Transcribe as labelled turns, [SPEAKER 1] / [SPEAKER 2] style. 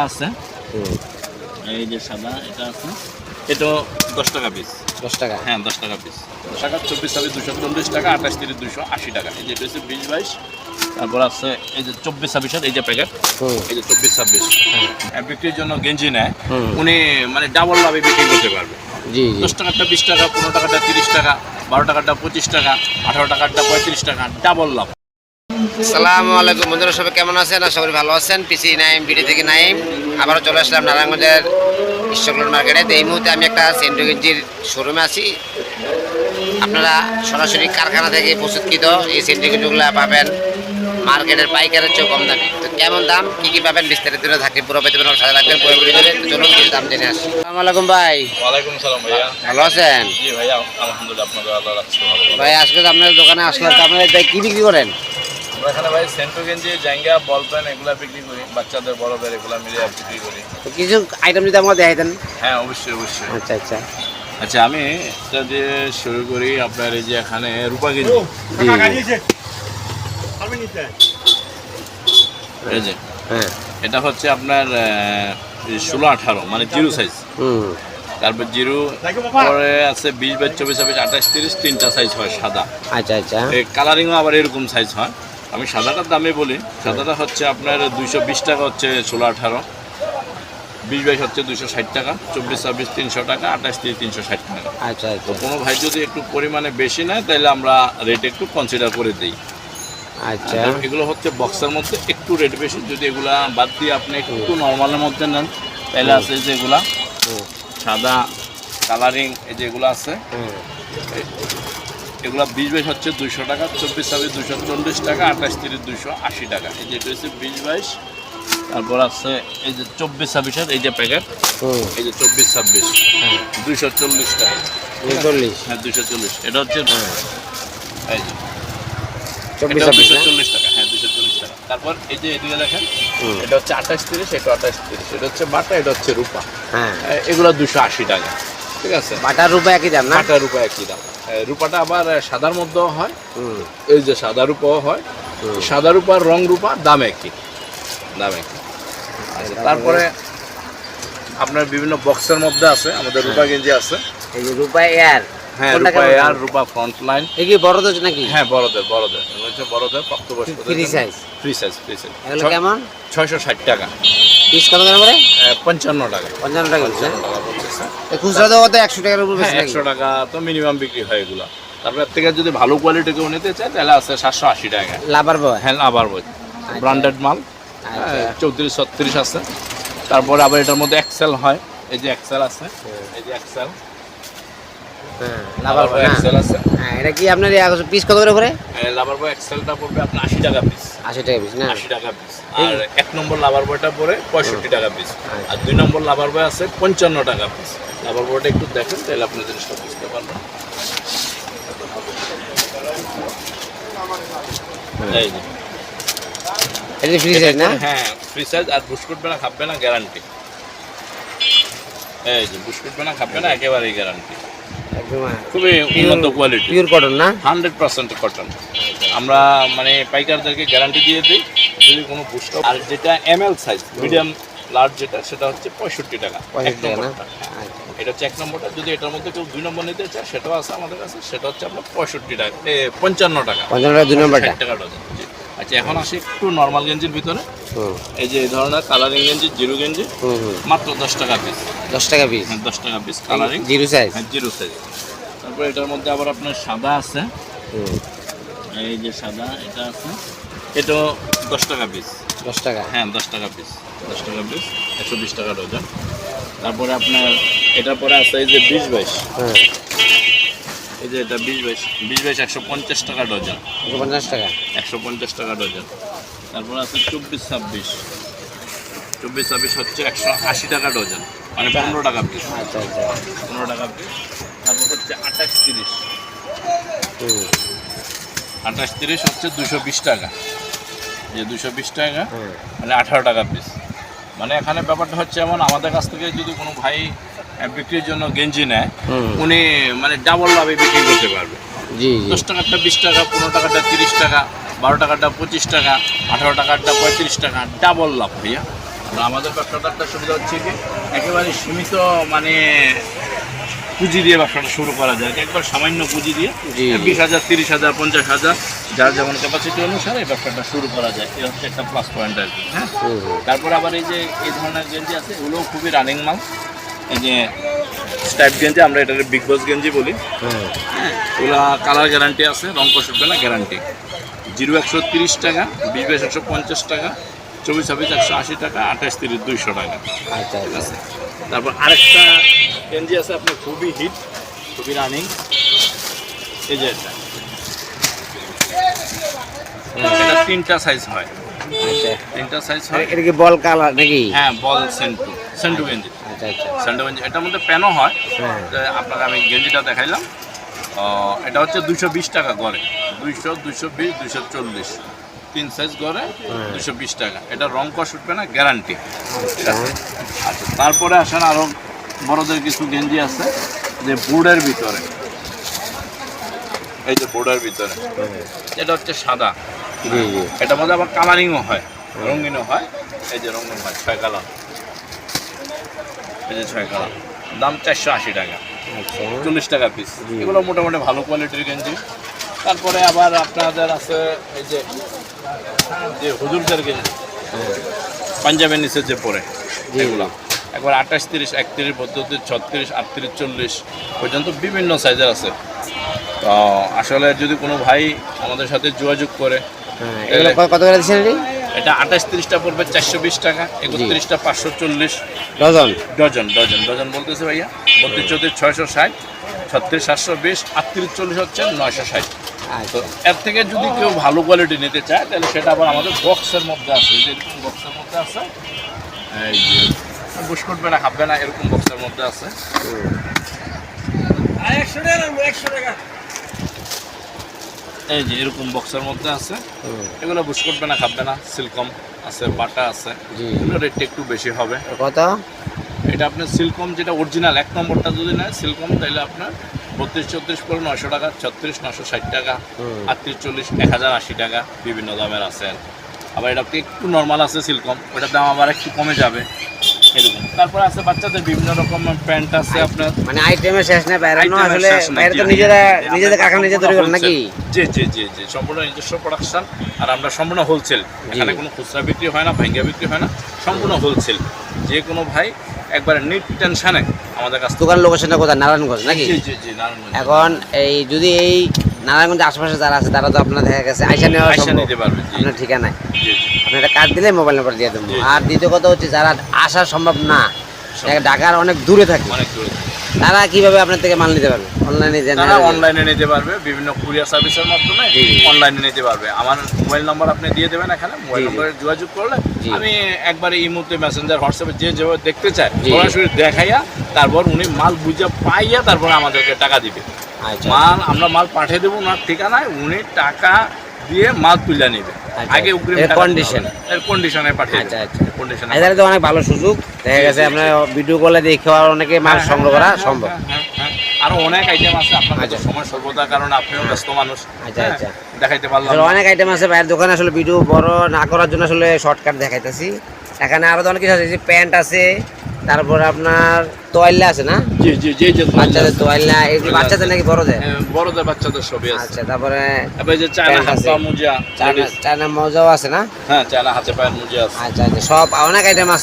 [SPEAKER 1] আছে। এই যে সাদা এটা আছে। এটা দশ টাকা পিস
[SPEAKER 2] দশ টাকা?
[SPEAKER 1] হ্যাঁ দশ টাকা পিস দশ টাকা চব্বিশ ছাব্বিশ দুশো চল্লিশ টাকা আঠাশ তিরিশ দুশো আশি টাকা। এই যে এটা হচ্ছে বিশ বাইশ। তারপর আছে এই যে চব্বিশ ছাব্বিশের এই যে প্যাকেট এই যে চব্বিশ ছাব্বিশ। হ্যাঁ, বিক্রির জন্য গেঞ্জি নেয়। উনি মানে ডাবল লাভে বিক্রি করতে পারবে।
[SPEAKER 2] জি জি।
[SPEAKER 1] দশ টাকারটা বিশ টাকা পনেরো টাকাটা তিরিশ টাকা বারো টাকাটা পঁচিশ টাকা আঠারো টাকারটা পঁয়ত্রিশ টাকা ডাবল লাভ।
[SPEAKER 2] আসসালামু আলাইকুম। বন্ধুরা সবাই কেমন আছেন? আশা করি ভালো আছেন। পিসি নাইম বিডি থেকে নাইম। আবারও চলে আসলাম নারায়ণগঞ্জের ঈশ্বরগঞ্জ মার্কেটে। তো এই মুহূর্তে আমি একটা সেন্ট্রো গেঞ্জির শোরুমে আছি। আপনারা সরাসরি কারখানা থেকে প্রস্তুতকৃত এই সেন্ট্রো গেঞ্জিগুলো পাবেন মার্কেটের পাইকারের চেয়েও কম দামে। তো কেমন দাম? কী কী পাবেন? বিস্তারিত থাকবে পুরো পেতে পারেন সাথে রাখবেন পুরো ভিডিও ধরে তো চলুন কিছু দাম জেনে আসি। আসসালামু আলাইকুম ভাই।
[SPEAKER 1] ওয়ালাইকুম সালাম ভাইয়া।
[SPEAKER 2] ভালো আছেন?
[SPEAKER 1] জি ভাইয়া আলহামদুলিল্লাহ আল্লাহ রাখছে ভালো
[SPEAKER 2] ভাই আজকে তো আপনাদের দোকানে আসলাম। তো আপনারা কী বিক্রি করেন?
[SPEAKER 1] আমরা এখানে ভাই সেন্ট্রো গেঞ্জি জাঙ্গা বল পেন এগুলা বিক্রি করি। বাচ্চাদের বড়দের এগুলা মিলিয়ে বিক্রি করি।
[SPEAKER 2] কিছু আইটেম যদি আমাকে দেখাইতেন
[SPEAKER 1] হ্যাঁ অবশ্যই অবশ্যই।
[SPEAKER 2] আচ্ছা আচ্ছা।
[SPEAKER 1] আচ্ছা আমি এটা দিয়ে শুরু করি আপনার এই যে এখানে রূপা গেঞ্জি। এই যে
[SPEAKER 2] হ্যাঁ।
[SPEAKER 1] এটা হচ্ছে আপনার ষোলো আঠারো মানে জিরো সাইজ
[SPEAKER 2] হুম।
[SPEAKER 1] তারপর জিরো পরে আছে বিশ বাইশ চব্বিশ ছাব্বিশ আঠাশ তিরিশ তিনটা সাইজ হয় সাদা।
[SPEAKER 2] আচ্ছা আচ্ছা।
[SPEAKER 1] এই কালারিংও আবার এরকম সাইজ হয়। আমি সাদাটার দামে বলি। সাদাটা হচ্ছে আপনার দুইশো বিশ টাকা হচ্ছে ষোলো আঠারো। বিশ বাইশ হচ্ছে দুশো ষাট টাকা চব্বিশ ছাব্বিশ তিনশো টাকা আঠাশ তিরিশ তিনশো ষাট টাকা।
[SPEAKER 2] আচ্ছা
[SPEAKER 1] তো
[SPEAKER 2] আচ্ছা
[SPEAKER 1] কোনো ভাই যদি একটু পরিমাণে বেশি নেয় তাহলে আমরা রেট একটু কনসিডার করে দিই।
[SPEAKER 2] আচ্ছা।
[SPEAKER 1] এগুলো হচ্ছে বক্সের মধ্যে একটু রেট বেশি যদি এগুলা বাদ দিয়ে আপনি একটু নর্মালের মধ্যে নেন তাহলে আছে যে এগুলা সাদা কালারিং এই যে এগুলো আছে এগুলো বিশ বাইশ হচ্ছে দুইশো টাকা চব্বিশ ছাব্বিশ দুশো চল্লিশ টাকা আঠাশ তিরিশ দুশো আশি টাকা। এই যে এটা হচ্ছে বিশ বাইশ তারপর আছে এই যে চব্বিশ ছাব্বিশের এই যে প্যাকেট এই যে চব্বিশ ছাব্বিশ দুইশো চল্লিশ টাকা।
[SPEAKER 2] চল্লিশ।
[SPEAKER 1] হ্যাঁ দুইশো চল্লিশ। এটা হচ্ছে এই যে।
[SPEAKER 2] চব্বিশ
[SPEAKER 1] দুশো
[SPEAKER 2] না?
[SPEAKER 1] চল্লিশ টাকা হ্যাঁ দুশো চল্লিশ টাকা। তারপর এই যে এদিকে দেখেন এটা হচ্ছে আঠাশ তিরিশ এটা আঠাশ তিরিশ এটা হচ্ছে বাটা এটা হচ্ছে রূপা।
[SPEAKER 2] হ্যাঁ।
[SPEAKER 1] এগুলো দুশো আশি টাকা ঠিক আছে?
[SPEAKER 2] বাটার রূপা একই দাম না?
[SPEAKER 1] বাটা রূপা একই দাম। রূপাটা আবার সাদার মধ্যেও হয়। এই যে সাদা রূপাও হয়। সাদা রূপার রং রূপা দাম একই। দাম একই। আচ্ছা তারপরে আপনার বিভিন্ন বক্সের মধ্যে আছে আমাদের রূপা গেঞ্জি আছে।
[SPEAKER 2] এই যে রূপা এয়ার।
[SPEAKER 1] হ্যাঁ Rupa air Rupa front line
[SPEAKER 2] এই কি বড়দের নাকি?
[SPEAKER 1] হ্যাঁ বড়দের বড়দের। হচ্ছে বড়দের প্রাপ্তবয়স্কদের
[SPEAKER 2] free size
[SPEAKER 1] free size free size
[SPEAKER 2] এগুলো কেমন?
[SPEAKER 1] ছয়শো ষাট টাকা।
[SPEAKER 2] পিস কত করে
[SPEAKER 1] পঞ্চান্ন টাকা।
[SPEAKER 2] পঞ্চান্ন টাকা। খুচরা তো একশো টাকার উপর
[SPEAKER 1] হ্যাঁ একশো টাকা তো মিনিমাম বিক্রি হয় এগুলো। তারপর থেকে যদি ভালো কোয়ালিটি কেউ নিতে চায় তাহলে আছে সাতশো আশি টাকা।
[SPEAKER 2] Lover boy?
[SPEAKER 1] হ্যাঁ আবার বই ব্র্যান্ডেড মাল।
[SPEAKER 2] আচ্ছা।
[SPEAKER 1] চৌত্রিশ ছত্রিশ আছে। তারপরে আবার এটার মধ্যে এক্সেল হয়। এই যে এক্সেল আছে। এই যে এক্সেল
[SPEAKER 2] হ্যাঁ লাভার বয়
[SPEAKER 1] এক্সেল আছে?
[SPEAKER 2] হ্যাঁ এটা কি আপনার পিস কত করে
[SPEAKER 1] লাভার বয় এক্সেলটা পড়বে আপনার আশি টাকা পিস
[SPEAKER 2] আশি টাকা পিস না?
[SPEAKER 1] আশি টাকা পিস আর এক নম্বর লাভার বয়টা পড়ে পঁয়ষট্টি টাকা পিস আর দুই নম্বর লাভার বয় আছে পঞ্চান্ন টাকা পিস লাভার বয়টা একটু দেখেন তাহলে আপনি জিনিসটা বুঝতে পারবেন। এই যে।
[SPEAKER 2] এটা ফ্রি সাইজ না?
[SPEAKER 1] হ্যাঁ ফ্রি সাইজ আর খাবে না গ্যারান্টি এই যে খাবে না একেবারেই গ্যারান্টি খুবই উন্নত কোয়ালিটি
[SPEAKER 2] পিওর কটন না?
[SPEAKER 1] হান্ড্রেড পার্সেন্ট কটন আমরা মানে পাইকারদেরকে গ্যারান্টি দিয়ে দিই যদি কোনো বুশ আর যেটা M L size medium large যেটা সেটা হচ্ছে পঁয়ষট্টি টাকা। হ্যাঁ।
[SPEAKER 2] আচ্ছা।
[SPEAKER 1] এটা হচ্ছে এক নম্বরটা। যদি এটার মধ্যে কেউ দুই নম্বর নিতে চায় সেটাও আছে আমাদের কাছে। সেটা হচ্ছে আপনার পঁয়ষট্টি টাকা পঞ্চান্ন টাকা।
[SPEAKER 2] পঞ্চান্ন টাকা দুই নম্বরটা?
[SPEAKER 1] ষাট টাকা ডজন। আচ্ছা এখন আসি একটু নর্মাল গেঞ্জির ভিতরে। এই যে এই ধরনের কালারিং গেঞ্জি জিরো গেঞ্জি মাত্র দশ টাকা পিস
[SPEAKER 2] দশ টাকা পিস
[SPEAKER 1] হ্যাঁ দশ টাকা পিস কালারিং
[SPEAKER 2] জিরো সাইজ
[SPEAKER 1] হ্যাঁ জিরো সাইজ তারপরে এটার মধ্যে আবার আপনার সাদা আছে। এই যে সাদা এটা আছে। এটাও দশ টাকা পিস
[SPEAKER 2] দশ টাকা?
[SPEAKER 1] হ্যাঁ দশ টাকা পিস দশ টাকা পিস একশো বিশ টাকা ডজন। তারপরে আপনার এটার পরে আছে এই যে বিশ বাইশ।
[SPEAKER 2] হ্যাঁ
[SPEAKER 1] যে এটা বিশ বাইশ বিশ বাইশ একশো পঞ্চাশ টাকা ডজন।
[SPEAKER 2] একশো পঞ্চাশ টাকা?
[SPEAKER 1] একশো পঞ্চাশ টাকা ডজন। তারপর আছে চব্বিশ ছাব্বিশ। চব্বিশ ছাব্বিশ হচ্ছে একশো আশি টাকা ডজন। মানে পনেরো টাকা পিস
[SPEAKER 2] আচ্ছা আচ্ছা।
[SPEAKER 1] পনেরো টাকা পিস তারপর হচ্ছে আঠাশ তিরিশ। আঠাশ তিরিশ হচ্ছে দুশো বিশ টাকা। যে দুশো বিশ টাকা মানে আঠারো টাকা পিস মানে এখানে ব্যাপারটা হচ্ছে এমন আমাদের কাছ থেকে যদি কোনো ভাই বিক্রির জন্য গেঞ্জি নেয় উনি মানে ডাবল লাভে বিক্রি করতে পারবে। দশ টাকারটা বিশ টাকা পনেরো টাকাটা তিরিশ টাকা বারো টাকাটা পঁচিশ টাকা আঠারো টাকারটা পঁয়ত্রিশ টাকা ডাবল লাভ ভাইয়া। আমাদের ব্যবসাটা একটা সুবিধা হচ্ছে কি একেবারে সীমিত মানে পুঁজি দিয়ে ব্যবসাটা শুরু করা যায়। একবার সামান্য পুঁজি দিয়ে। বিশ হাজার তিরিশ হাজার পঞ্চাশ হাজার যার যেমন ক্যাপাসিটি অনুসারে এই ব্যবসাটা শুরু করা যায়। এটা হচ্ছে একটা প্লাস পয়েন্ট আর কি হ্যাঁ। তারপর আবার এই যে এই ধরনের গেঞ্জি আছে এগুলোও খুবই রানিং মাল। এই যে স্টাইপ গেঞ্জি আমরা এটাকে বিগ বস গেঞ্জি বলি। হ্যাঁ। ওগুলা কালার গ্যারান্টি আছে রং কষবে না গ্যারান্টি জিরো একশো তিরিশ টাকা বিশ বাইশ একশো পঞ্চাশ টাকা চব্বিশ ছাব্বিশ একশো আশি টাকা আঠাশ তিরিশ দুইশো টাকা।
[SPEAKER 2] আচ্ছা
[SPEAKER 1] ঠিক
[SPEAKER 2] আচ্ছা
[SPEAKER 1] আছে? তারপর আরেকটা গেঞ্জি আছে আপনার খুবই হিট খুবই রানিং এই যে এটা। এটা তিনটা সাইজ হয়।
[SPEAKER 2] আচ্ছা।
[SPEAKER 1] তিনটা সাইজ হয়।
[SPEAKER 2] এটা কি বল কালার নাকি?
[SPEAKER 1] হ্যাঁ বল সেন্টু সেন্টু গেঞ্জি।
[SPEAKER 2] আচ্ছা আচ্ছা।
[SPEAKER 1] গেঞ্জি এটার মধ্যে প্যানও হয়।
[SPEAKER 2] হ্যাঁ।
[SPEAKER 1] আপনাকে আমি গেঞ্জিটা দেখাইলাম। এটা হচ্ছে দুশো বিশ টাকা গড়ে। দুইশো দুইশো বিশ দুইশো চল্লিশ। তিন সাইজ গড়ে
[SPEAKER 2] হ্যাঁ।
[SPEAKER 1] দুশো বিশ টাকা। এটা রং কষ উঠবে না গ্যারান্টি।
[SPEAKER 2] আচ্ছা।
[SPEAKER 1] আচ্ছা তারপরে আসেন আরও বড়দের কিছু গেঞ্জি আছে যে বোর্ডের ভিতরে। এই যে বোর্ডের ভিতরে। এটা হচ্ছে সাদা। এটার মধ্যে আবার কালারিংও হয় রঙিনও হয়। এই যে রঙিন হয় ছয় কালার এই যে ছয় কালার দাম চারশো আশি টাকা।
[SPEAKER 2] আচ্ছা।
[SPEAKER 1] চল্লিশ টাকা পিস এগুলো মোটামুটি ভালো কোয়ালিটির গেঞ্জি। তারপরে আবার আপনাদের আছে এই যে যে হুজুরদের গেঞ্জি। পাঞ্জাবের নিচে যে পরে। এগুলো। একবার আঠাশ তিরিশ একত্রিশ বত্রিশ ছত্রিশ আটত্রিশ চল্লিশ পর্যন্ত বিভিন্ন সাইজের আছে। তো আসলে যদি কোনো ভাই আমাদের সাথে যোগাযোগ করে
[SPEAKER 2] হ্যাঁ কত করে এটি
[SPEAKER 1] আঠাশ তিরিশটা পড়বে চারশো বিশ টাকা একত্রিশটা পাঁচশো চল্লিশ।
[SPEAKER 2] ডজন?
[SPEAKER 1] ডজন ডজন ডজন বলতেছে ভাইয়া। বত্রিশ চৌত্রিশ ছয়শো ষাট ছত্রিশ সাতশো বিশ আটত্রিশ চল্লিশ হচ্ছে নয়শো ষাট। তো
[SPEAKER 2] আচ্ছা।
[SPEAKER 1] এর থেকে যদি কেউ ভালো কোয়ালিটি নিতে চায় তাহলে সেটা আবার আমাদের বক্সের মধ্যে আছে। যে বক্সের মধ্যে আছে এই যে বুশ করবে না খাবে না এরকম বক্সের মধ্যে আছে।
[SPEAKER 2] হুম।
[SPEAKER 1] এই যে এরকম বক্সের মধ্যে আছে। এগুলো বুশ করবে না খাবে না। সিলকম আছে বাটা আছে এগুলো রেটটা একটু বেশি হবে।
[SPEAKER 2] কত
[SPEAKER 1] এটা আপনার সিলকম যেটা অরিজিনাল এক নম্বরটা যদি নেয় সিলকম তাহলে আপনার বত্রিশ চৌত্রিশ করে নশো টাকা ছত্রিশ নশো ষাট টাকা আটত্রিশ চল্লিশ এক হাজার আশি টাকা বিভিন্ন দামের আছে। আবার এটা একটু নর্মাল আছে সিলকম ওটার দাম আবার একটু কমে যাবে। এরকম তারপরে আছে বাচ্চাদের বিভিন্ন রকম প্যান্ট আছে আপনার।
[SPEAKER 2] মানে আইটেমের শেষ না বাইরে
[SPEAKER 1] Item
[SPEAKER 2] আসলে বাইরে তো নিজেরা নিজেদের কারখানা নিজে তৈরি করেন নাকি?
[SPEAKER 1] জি জি জি জি সম্পূর্ণ নিজস্ব প্রোডাকশন আর আমরা সম্পূর্ণ হোলসেল এখানে কোনো খুচরা বিক্রি হয় না ভাঙ্গা বিক্রি হয় না সম্পূর্ণ হোলসেল যে কোনো ভাই একবারে নিট টেনশনে আমাদের কাছ
[SPEAKER 2] দোকান লোকেশনটা কোথায়? নারায়ণগঞ্জ নাকি?
[SPEAKER 1] জি জি জি নারায়ণগঞ্জ।
[SPEAKER 2] এখন এই যদি এই নারায়ণগঞ্জের আশেপাশে যারা আছে তারা তো আপনার দেখা গেছে আইসা নেওয়া
[SPEAKER 1] আইসা
[SPEAKER 2] সম্ভব।
[SPEAKER 1] নিতে পারবে
[SPEAKER 2] আপনার ঠিকানায়।
[SPEAKER 1] জি জি।
[SPEAKER 2] আপনি একটা কার্ড দিলে মোবাইল নাম্বার দিয়ে দেবো। আর দ্বিতীয় কথা হচ্ছে যারা আসা সম্ভব না ঢাকার অনেক দূরে থাকে
[SPEAKER 1] অনেক দূরে
[SPEAKER 2] তারা কীভাবে আপনার থেকে মাল নিতে পারবে অনলাইনে
[SPEAKER 1] তারা অনলাইনে নিতে পারবে বিভিন্ন কুরিয়ার সার্ভিসের মাধ্যমে। অনলাইনে নিতে পারবে আমার মোবাইল নাম্বার আপনি দিয়ে দেবেন এখানে মোবাইল। নম্বরে যোগাযোগ করলে। আমি একবারে ইমোতে মেসেঞ্জার হোয়াটসঅ্যাপে যে যেভাবে দেখতে চায়। সরাসরি দেখাইয়া তারপর উনি মাল বুঝে পাইয়া তারপর আমাদেরকে টাকা দিবে
[SPEAKER 2] আচ্ছা
[SPEAKER 1] মাল আমরা মাল পাঠিয়ে দেবো ওনার ঠিকানায় উনি টাকা দিয়ে মাল তুলে নেবে।
[SPEAKER 2] আচ্ছা।
[SPEAKER 1] আগে কন্ডিশনে পাঠিয়ে
[SPEAKER 2] আচ্ছা আচ্ছা।
[SPEAKER 1] কন্ডিশনে
[SPEAKER 2] এদের তো অনেক ভালো সুযোগ। দেখা গেছে আপনার ভিডিও কলে দেখে আর অনেকে মাল
[SPEAKER 1] হ্যাঁ,
[SPEAKER 2] সংগ্রহ করা
[SPEAKER 1] হ্যাঁ,
[SPEAKER 2] সম্ভব।
[SPEAKER 1] হ্যাঁ, হ্যাঁ। আরও অনেক আইটেম আছে আপনার
[SPEAKER 2] আচ্ছা।
[SPEAKER 1] সময় কারণে আপনিও ব্যস্ত মানুষ।
[SPEAKER 2] আচ্ছা, আচ্ছা।
[SPEAKER 1] দেখাইতে পারলাম
[SPEAKER 2] অনেক আইটেম আছে দোকানে আসলে ভিডিও বড় না করার জন্য আসলে শর্টকাট দেখাইতেছি। এখানে আরও অনেক কিছু আছে যে প্যান্ট আছে তারপর আপনার তোয়াল্লা আছে না?
[SPEAKER 1] জি জি জি জি
[SPEAKER 2] বাচ্চাদের তোয়াল্লা এই যে বাচ্চাদের। নাকি বড়দের?
[SPEAKER 1] হ্যাঁ, বড়দের বাচ্চাদের সবই আছে।
[SPEAKER 2] আচ্ছা তারপরে
[SPEAKER 1] তারপরে যে চায়না হাত। মুজা
[SPEAKER 2] চায়না চায়না মজাও আছে না?
[SPEAKER 1] হ্যাঁ চায়না হাতে পায়ের মুজা আছে।
[SPEAKER 2] আচ্ছা আচ্ছা সব অনেক আইটেম আছে।